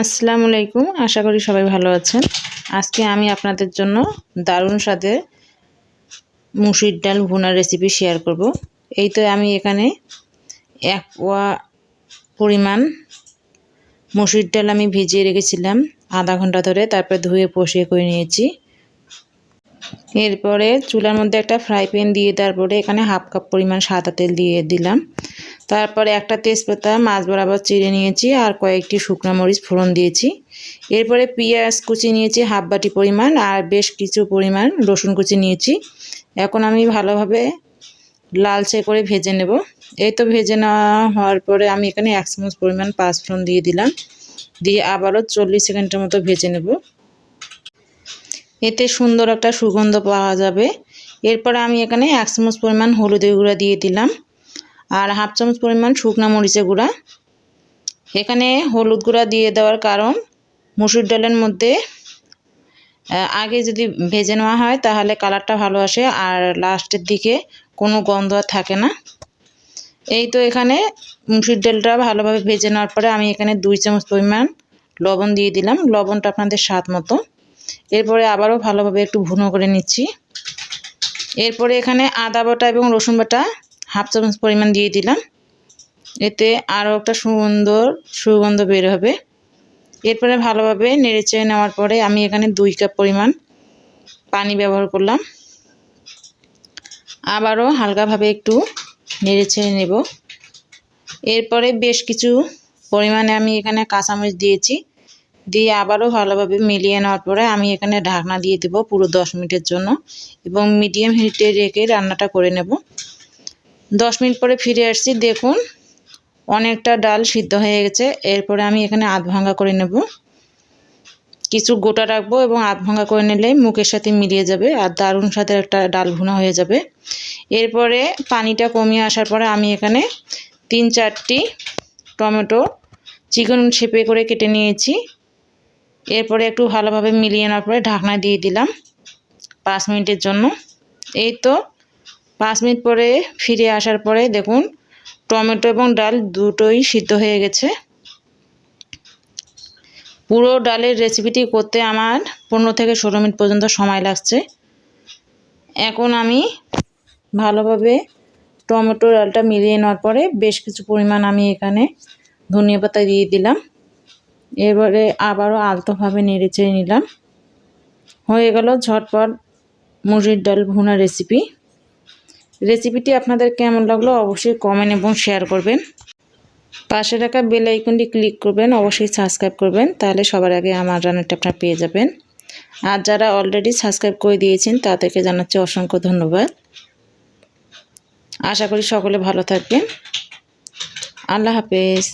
আসসালামু আলাইকুম, আশা করি সবাই ভালো আছেন। আজকে আমি আপনাদের জন্য দারুণ স্বাদের মুসুর ডাল ভুনার রেসিপি শেয়ার করব। এই তো আমি এখানে এক পোয়া পরিমাণ মুসুর ডাল আমি ভিজিয়ে রেখেছিলাম আধা ঘণ্টা ধরে, তারপর ধুয়ে পষিয়ে করে নিয়েছি। এরপরে চুলার মধ্যে একটা ফ্রাই প্যান দিয়ে তারপরে এখানে হাফ কাপ পরিমাণ সাদা তেল দিয়ে দিলাম। তারপরে একটা তেজপাতা মাছ বরাবর চিড়ে নিয়েছি আর কয়েকটি শুকনো মরিচ ফোড়ন দিয়েছি। এরপরে পেঁয়াজ কুচি নিয়েছি হাফ বাটি পরিমাণ আর বেশ কিছু পরিমাণ রসুন কুচি নিয়েছি। এখন আমি ভালোভাবে লালচে করে ভেজে নেব। এই তো ভেজে নেওয়া হওয়ার পরে আমি এখানে এক চামচ পরিমাণ পাঁচ ফোড়ন দিয়ে দিলাম। দিয়ে আবারও চল্লিশ সেকেন্ডের মতো ভেজে নেব। এতে সুন্দর একটা সুগন্ধ পাওয়া যাবে। এরপরে আমি এখানে এক চামচ পরিমাণ হলুদের গুঁড়া দিয়ে দিলাম। আর হাফ চামচ পরিমাণ শুকনো মরিচের গুঁড়া। এখানে হলুদ গুঁড়া দিয়ে দেওয়ার কারণ, মুসুর ডালের মধ্যে আগে যদি ভেজে নেওয়া হয় তাহলে কালারটা ভালো আসে আর লাস্টের দিকে কোনো গন্ধ আর থাকে না। এই তো এখানে মুসুর ডালটা ভালোভাবে ভেজে নেওয়ার পরে আমি এখানে দুই চামচ পরিমাণ লবণ দিয়ে দিলাম। লবণটা আপনাদের স্বাদ মতো। এরপরে আবারও ভালোভাবে একটু ভুনো করে নিচ্ছি। এরপরে এখানে আদা বাটা এবং রসুন বাটা হাফ চামচ পরিমাণ দিয়ে দিলাম। এতে আরও একটা সুন্দর সুগন্ধ বের হবে। এরপরে ভালোভাবে নেড়েচেড়ে নেওয়ার পরে আমি এখানে দুই কাপ পরিমাণ পানি ব্যবহার করলাম। আবারও হালকাভাবে একটু নেড়েচেড়ে নেব। এরপরে বেশ কিছু পরিমাণে আমি এখানে কাঁচামরিচ দিয়েছি। দিয়ে আবারও ভালোভাবে মিলিয়ে নেওয়ার পরে আমি এখানে ঢাকনা দিয়ে দেবো পুরো দশ মিনিটের জন্য এবং মিডিয়াম হিটে রেখে রান্নাটা করে নেব। দশ মিনিট পরে ফিরে আসছি। দেখুন, অনেকটা ডাল সিদ্ধ হয়ে গেছে। এরপরে আমি এখানে আধ ভাঙ্গা করে নেব। কিছু গোটা রাখব এবং আধ ভাঙ্গা করে নিলে মুখের সাথে মিলিয়ে যাবে আর দারুণ সাথে একটা ডাল ভুনা হয়ে যাবে। এরপরে পানিটা কমিয়ে আসার পরে আমি এখানে তিন চারটি টমেটো চিকন শেপে করে কেটে নিয়েছি। এরপরে একটু ভালোভাবে মিলিয়ে নেওয়ার পরে ঢাকনা দিয়ে দিলাম পাঁচ মিনিটের জন্য। এই তো পাঁচ মিনিট পরে ফিরে আসার পরে দেখুন, টমেটো এবং ডাল দুটোই সিদ্ধ হয়ে গেছে। পুরো ডালের রেসিপিটি করতে আমার পনেরো থেকে ষোলো মিনিট পর্যন্ত সময় লাগছে। এখন আমি ভালোভাবে টমেটো ডালটা মিলিয়ে নেওয়ার পরে বেশ কিছু পরিমাণ আমি এখানে ধনিয়া পাতা দিয়ে দিলাম। এবারে আবারও আলতোভাবে নেড়ে চেড়ে নিলাম। হয়ে গেল ঝটপট মুসির ডাল ভুনা রেসিপি রেসিপিটি আপনাদের কেমন লাগল অবশ্যই কমেন্ট এবং শেয়ার করবেন। পাশে রাখা বেল আইকনটি ক্লিক করবেন, অবশ্যই সাবস্ক্রাইব করবেন, তাহলে সবার আগে আমার রান্নাটা আপনারা পেয়ে যাবেন। আর যারা অলরেডি সাবস্ক্রাইব করে দিয়েছেন, তাদেরকে জানাচ্ছি অসংখ্য ধন্যবাদ। আশা করি সকলে ভালো থাকবেন। আল্লাহ হাফেজ।